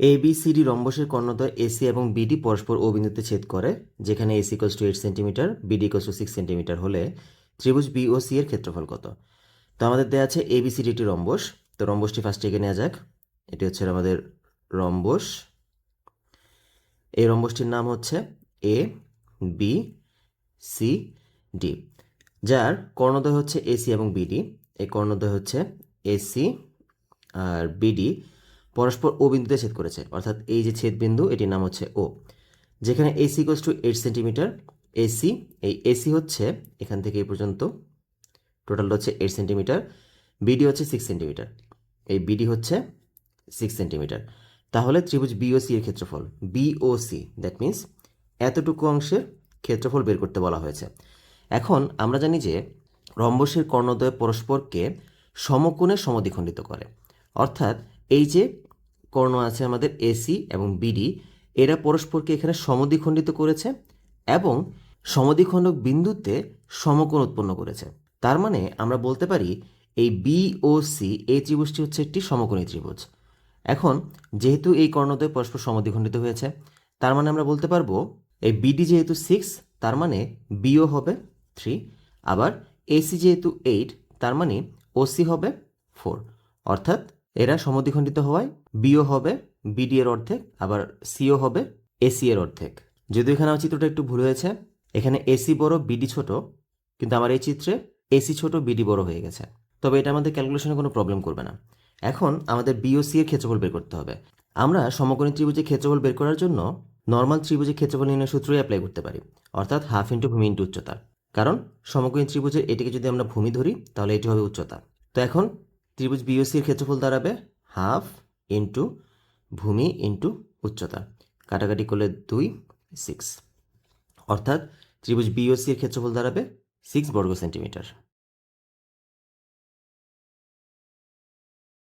এ B C D রম্বসের কর্ণদ্বয় AC এবং বিডি পরস্পর ও বিন্দুতে ছেদ করে, যেখানে AC equals to eight centimetre BD equals to six centimetre হলে ত্রিভুজ বি ও সি এর ক্ষেত্রফল কত? তো আমাদের দেওয়া আছে এ বি সি ডি একটি রম্বস। তো রম্বসটি ফার্স্টে এঁকে নেওয়া যাক। এটি হচ্ছে আমাদের রম্বস। এই রম্বসটির নাম হচ্ছে এ বি সি ডি যার কর্ণদ্বয় হচ্ছে এসি এবং বিডি এই কর্ণদ্বয় হচ্ছে এসি আর বিডি পরস্পর ও বিন্দুতে ছেদ করেছে, অর্থাৎ এই যে ছেদ বিন্দু এটির নাম হচ্ছে ও যেখানে AC equals to eight centimetre AC এই এসি হচ্ছে এখান থেকে এই পর্যন্ত টোটাল হচ্ছে এইট সেন্টিমিটার বিডি হচ্ছে সিক্স সেন্টিমিটার এই বিডি হচ্ছে সিক্স সেন্টিমিটার তাহলে ত্রিভুজ বিওসি এর ক্ষেত্রফল বিওসি দ্যাট মিন্স এতটুকু অংশের ক্ষেত্রফল বের করতে বলা হয়েছে। এখন আমরা জানি যে রম্বসের কর্ণদ্বয় পরস্পরকে সমকোণে সমদ্বিখণ্ডিত করে, অর্থাৎ এই যে কর্ণ আছে আমাদের এসি এবং বিডি এরা পরস্পরকে এখানে সমদ্বিখণ্ডিত করেছে এবং সমদ্বিখণ্ডক বিন্দুতে সমকোণ উৎপন্ন করেছে। তার মানে আমরা বলতে পারি এই বি ও সি এই ত্রিভুজটি হচ্ছে একটি সমকোণী ত্রিভুজ। এখন যেহেতু এই কর্ণদ্বয় পরস্পর সমদ্বিখণ্ডিত হয়েছে, তার মানে আমরা বলতে পারব এই বিডি যেহেতু সিক্স তার মানে বিও হবে থ্রি আবার এসি যেহেতু এইট তার মানে ওসি হবে ফোর অর্থাৎ এরা সমদ্বিখণ্ডিত হওয়ায় বিও হবে, বিডি এর অর্ধেক, আবার সিও হবে, এসি এর অর্ধেক। যদিও এখানে আমার চিত্রটা একটু ভুল হয়েছে, এখানে এসি বড়, বিডি ছোট, কিন্তু আমার এই চিত্রে এসি ছোট, বিডি বড় হয়ে গেছে। তবে এটা আমাদের ক্যালকুলেশনে কোনো প্রবলেম করবে না। এখন আমাদের বিওসি এর ক্ষেত্রফল বের করতে হবে। আমরা সমকোণী ত্রিভুজের ক্ষেত্রফল বের করার জন্য নর্মাল ত্রিভুজের ক্ষেত্রফল নির্ণয় সূত্রই অ্যাপ্লাই করতে পারি, অর্থাৎ হাফ ইন্টু ভূমি ইন্টু উচ্চতা। কারণ সমকোণী ত্রিভুজের এটিকে যদি আমরা ভূমি ধরি, তাহলে এটি হবে উচ্চতা। তো এখন ত্রিভুজ বিওসির ক্ষেত্রফল দাঁড়াবে হাফ ইন্টু ভূমি ইন্টু উচ্চতা। কাটাকাটি করলে দুই সিক্স অর্থাৎ ত্রিভুজ বিওসির ক্ষেত্রফল দাঁড়াবে সিক্স বর্গ সেন্টিমিটার